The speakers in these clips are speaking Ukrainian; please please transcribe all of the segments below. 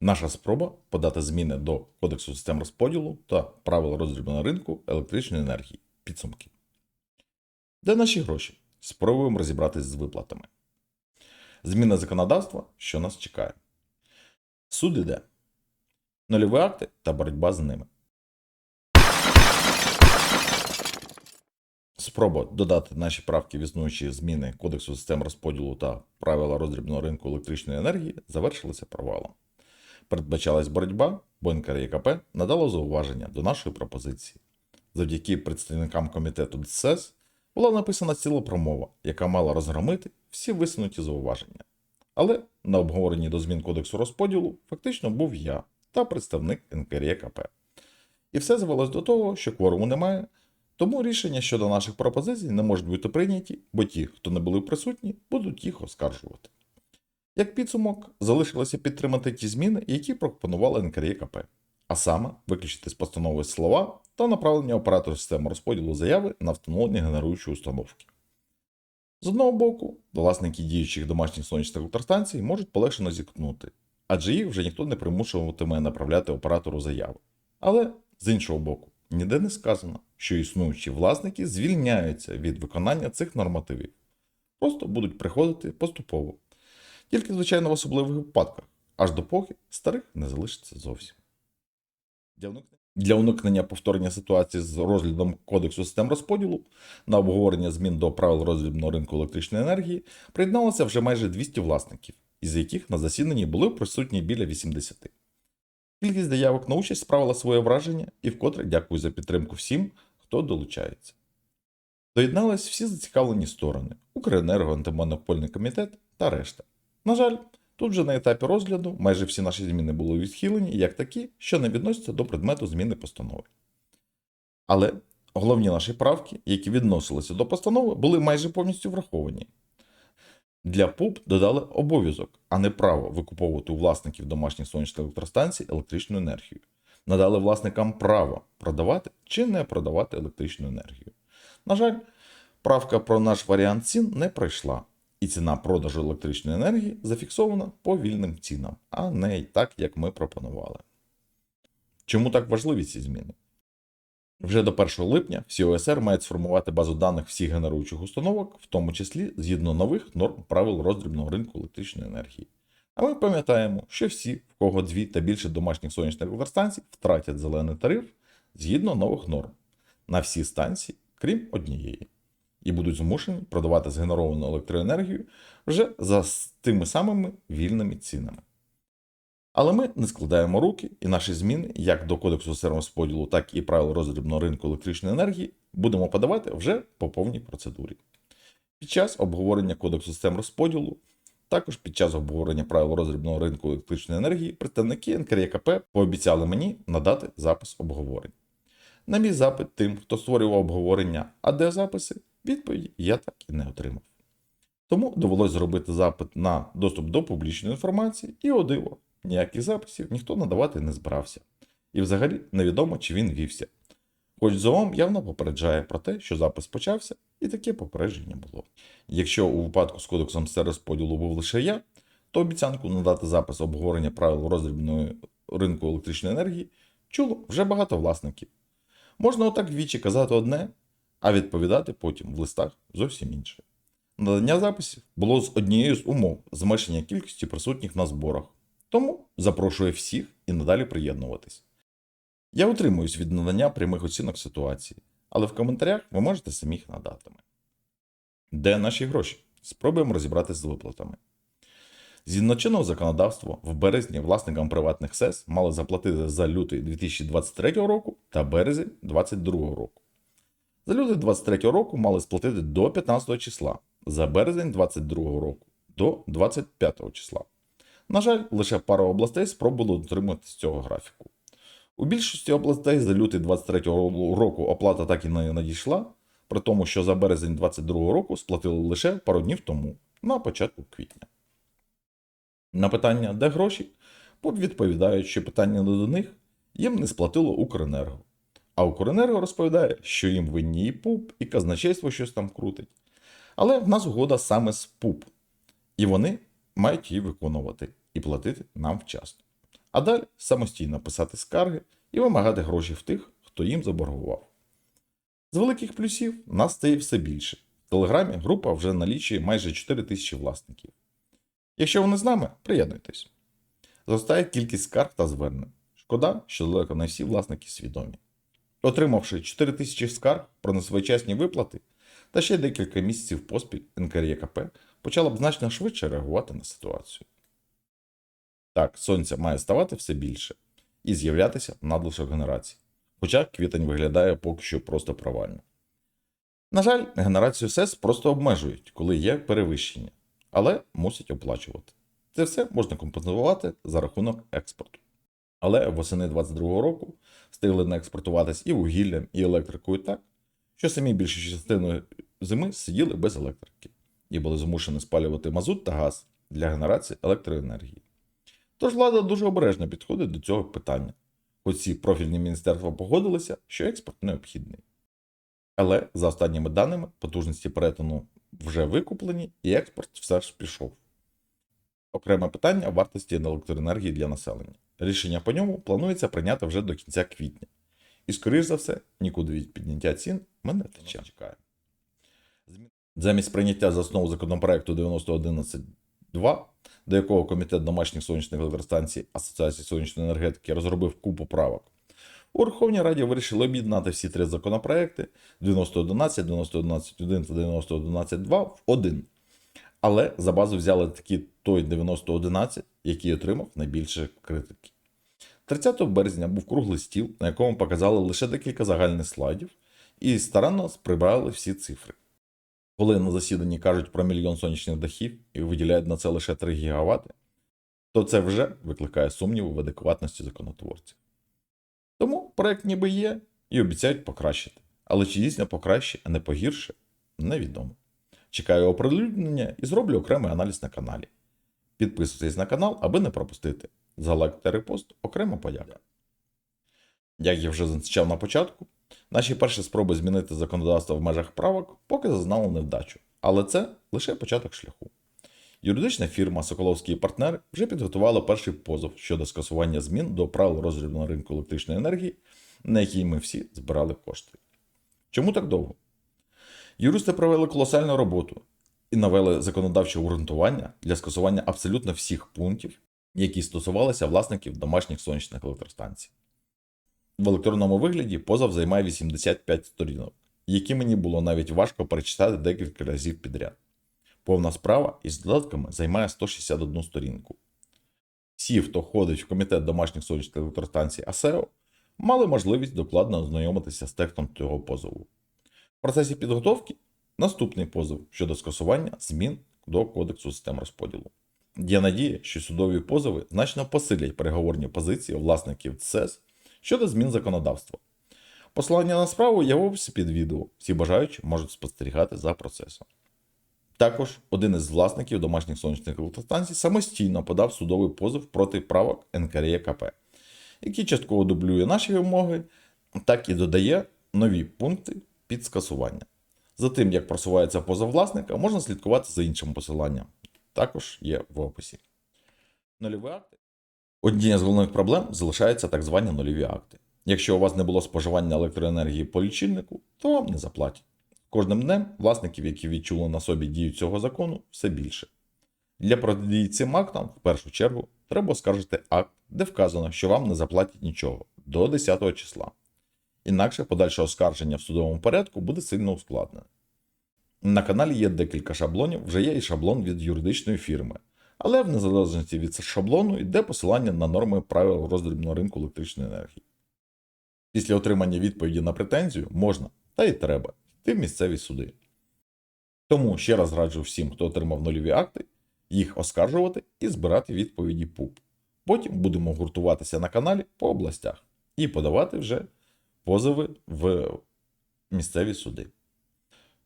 Наша спроба подати зміни до Кодексу систем розподілу та правил роздрібного на ринку електричної енергії. Підсумки. Де наші гроші? Спробуємо розібратись з виплатами. Зміна законодавства, що нас чекає. Суд іде. Нульові акти та боротьба з ними. Спроба додати наші правки в існуючі зміни Кодексу систем розподілу та правила роздрібного ринку електричної енергії завершилася провалом. Передбачалась боротьба, бо НКРЄКП надало зауваження до нашої пропозиції. Завдяки представникам комітету ДСС була написана ціла промова, яка мала розгромити всі висунуті зауваження. Але на обговоренні до змін Кодексу розподілу фактично був я та представник НКРЄКП. І все звелось до того, що кворуму немає, тому рішення щодо наших пропозицій не можуть бути прийняті, бо ті, хто не були присутні, будуть їх оскаржувати. Як підсумок, залишилося підтримати ті зміни, які пропонувала НКРЄКП, а саме виключити з постанови слова та направлення оператора системи розподілу заяви на встановлення генеруючої установки. З одного боку, власники діючих домашніх сонячних електростанцій можуть полегшено зіткнути, адже їх вже ніхто не примушуватиме направляти оператору заяви. Але з іншого боку, ніде не сказано, що існуючі власники звільняються від виконання цих нормативів, просто будуть приходити поступово. Тільки, звичайно, в особливих випадках, аж допоки старих не залишиться зовсім. Для уникнення- повторення ситуації з розглядом Кодексу систем розподілу на обговорення змін до правил роздрібного ринку електричної енергії приєдналося вже майже 200 власників, із яких на засіданні були присутні біля 80. Кількість заявок на участь справила своє враження і вкотре дякую за підтримку всім, хто долучається. Доєднались всі зацікавлені сторони Укренерго, антимонопольний комітет та решта. На жаль, тут вже на етапі розгляду майже всі наші зміни були відхилені як такі, що не відносяться до предмету зміни постанови. Але головні наші правки, які відносилися до постанови, були майже повністю враховані. Для ПУП додали обов'язок, а не право викуповувати у власників домашніх сонячних електростанцій електричну енергію. Надали власникам право продавати чи не продавати електричну енергію. На жаль, правка про наш варіант цін не пройшла, і ціна продажу електричної енергії зафіксована по вільним цінам, а не так, як ми пропонували. Чому так важливі ці зміни? Вже до 1 липня всі ОСР мають сформувати базу даних всіх генеруючих установок, в тому числі згідно нових норм правил роздрібного ринку електричної енергії. А ми пам'ятаємо, що всі, в кого дві та більше домашніх сонячних електростанцій, втратять зелений тариф згідно нових норм на всі станції, крім однієї, і будуть змушені продавати згенеровану електроенергію вже за тими самими вільними цінами. Але ми не складаємо руки, і наші зміни, як до Кодексу сервосподілу, так і правил роздрібного ринку електричної енергії, будемо подавати вже по повній процедурі. Під час обговорення Кодексу систем розподілу, також під час обговорення правил роздрібного ринку електричної енергії, представники НКРЄКП пообіцяли мені надати запис обговорень. На мій запит тим, хто створював обговорення, а де записи, відповіді я так і не отримав. Тому довелось зробити запит на доступ до публічної інформації, і о диво, ніяких записів ніхто надавати не збирався. І взагалі невідомо, чи він вівся. Хоч ЗООМ явно попереджає про те, що запис почався, і таке попередження було. Якщо у випадку з кодексом розподілу був лише я, то обіцянку надати запис обговорення правил роздрібної ринку електричної енергії чуло вже багато власників. Можна отак вічі казати одне, а відповідати потім в листах зовсім інше. Надання записів було з однією з умов зменшення кількості присутніх на зборах. Тому запрошую всіх і надалі приєднуватись. Я утримуюсь від надання прямих оцінок ситуації, але в коментарях ви можете самі їх надати. Де наші гроші? Спробуємо розібратися з виплатами. Згідно чинного законодавства, в березні власникам приватних СЕС мали заплатити за лютий 2023 року та березень 2022 року. За лютий 2023 року мали сплатити до 15 числа, за березень 2022 року до 25 числа. На жаль, лише пара областей спробували дотримуватися цього графіку. У більшості областей за лютий 23 року оплата так і не надійшла, при тому, що за березень 22 року сплатили лише пару днів тому, на початку квітня. На питання, де гроші, ПОП відповідають, що питання не до них їм не сплатило Укренерго. А Укренерго розповідає, що їм винні і ПУП, і казначейство щось там крутить. Але в нас угода саме з ПУП, і вони мають її виконувати і платити нам вчасно. А далі самостійно писати скарги і вимагати гроші в тих, хто їм заборгував. З великих плюсів нас стає все більше. В Телеграмі група вже налічує майже 4 тисячі власників. Якщо ви не з нами, приєднуйтесь. Зростає кількість скарг та звернень. Шкода, що далеко не всі власники свідомі. Отримавши 4 тисячі скарг про несвоєчасні виплати та ще декілька місяців поспіль НКРЄКП почала б значно швидше реагувати на ситуацію. Так, сонця має ставати все більше і з'являтися надлишок генерацій. Хоча квітень виглядає поки що просто провально. На жаль, генерацію СЕС просто обмежують, коли є перевищення, але мусять оплачувати. Це все можна компенсувати за рахунок експорту. Але восени 22 року встигли не експортуватись і вугіллям, і електрикою так, що самі більшу частину зими сиділи без електрики і були змушені спалювати мазут та газ для генерації електроенергії. Тож влада дуже обережно підходить до цього питання, хоч ці профільні міністерства погодилися, що експорт необхідний. Але за останніми даними потужності перетину вже викуплені і експорт все ж пішов. Окреме питання вартості електроенергії для населення. Рішення по ньому планується прийняти вже до кінця квітня. І, скоріш за все, нікуди від підняття цін ми не тече. Замість прийняття за основу законопроекту 9011.2, до якого Комітет домашніх сонячних електростанцій Асоціації сонячної енергетики розробив купу правок, у Верховній Раді вирішили об'єднати всі три законопроекти 9011, 9011.1 та 9011.2 в один. Але за базу взяли таки той 9011, який отримав найбільше критики. 30 березня був круглий стіл, на якому показали лише декілька загальних слайдів, і старанно прибрали всі цифри. Коли на засіданні кажуть про мільйон сонячних дахів і виділяють на це лише 3 гігавати, то це вже викликає сумніви в адекватності законотворців. Тому проект ніби є і обіцяють покращити. Але чи дійсно покраще, а не погірше, невідомо. Чекаю оприлюднення і зроблю окремий аналіз на каналі. Підписуйтесь на канал, аби не пропустити. За лайк та репост окремо подяка. Як я вже зазначав на початку, наші перші спроби змінити законодавство в межах правок поки зазнали невдачу, але це лише початок шляху. Юридична фірма Соколовський партнер вже підготувала перший позов щодо скасування змін до правил роздрібного ринку електричної енергії, на який ми всі збирали кошти. Чому так довго? Юристи провели колосальну роботу і навели законодавче обґрунтування для скасування абсолютно всіх пунктів, які стосувалися власників домашніх сонячних електростанцій. В електронному вигляді позов займає 85 сторінок, які мені було навіть важко перечитати декілька разів підряд. Повна справа із додатками займає 161 сторінку. Всі, хто входить в комітет домашніх сонячних електростанцій АСЕО, мали можливість докладно ознайомитися з текстом цього позову. В процесі підготовки наступний позов щодо скасування змін до Кодексу систем розподілу. Є надія, що судові позови значно посилять переговорні позиції власників ЦЕС щодо змін законодавства. Посилання на справу є в описі під відео. Всі бажаючі можуть спостерігати за процесом. Також один із власників домашніх сонячних електростанцій самостійно подав судовий позов проти правок НКРЄКП, який частково дублює наші вимоги, так і додає нові пункти під скасування. За тим, як просувається позов власника, можна слідкувати за іншим посиланням. Також є в описі. Нульові акти. Однією з головних проблем залишаються так звані нульові акти. Якщо у вас не було споживання електроенергії по лічильнику, то вам не заплатять. Кожним днем власників, які відчули на собі дію цього закону, все більше. Для протидії цим актам, в першу чергу, треба оскаржити акт, де вказано, що вам не заплатять нічого до 10 числа. Інакше подальше оскарження в судовому порядку буде сильно ускладнене. На каналі є декілька шаблонів, вже є і шаблон від юридичної фірми, але в незалежності від шаблону йде посилання на норми правил роздрібного ринку електричної енергії. Після отримання відповіді на претензію можна та й треба йти в місцеві суди. Тому ще раз раджу всім, хто отримав нульові акти, їх оскаржувати і збирати відповіді ПУП. Потім будемо гуртуватися на каналі по областях і подавати вже позови в місцеві суди.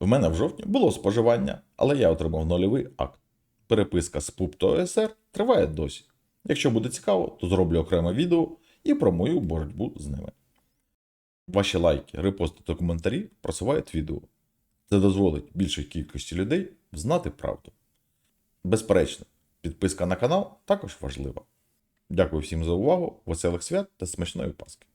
В мене в жовтні було споживання, але я отримав нульовий акт. Переписка з ПУП та ОСР триває досі. Якщо буде цікаво, то зроблю окреме відео і про мою боротьбу з ними. Ваші лайки, репости та коментарі просувають відео. Це дозволить більшій кількості людей знати правду. Безперечно, підписка на канал також важлива. Дякую всім за увагу, веселих свят та смачної Паски.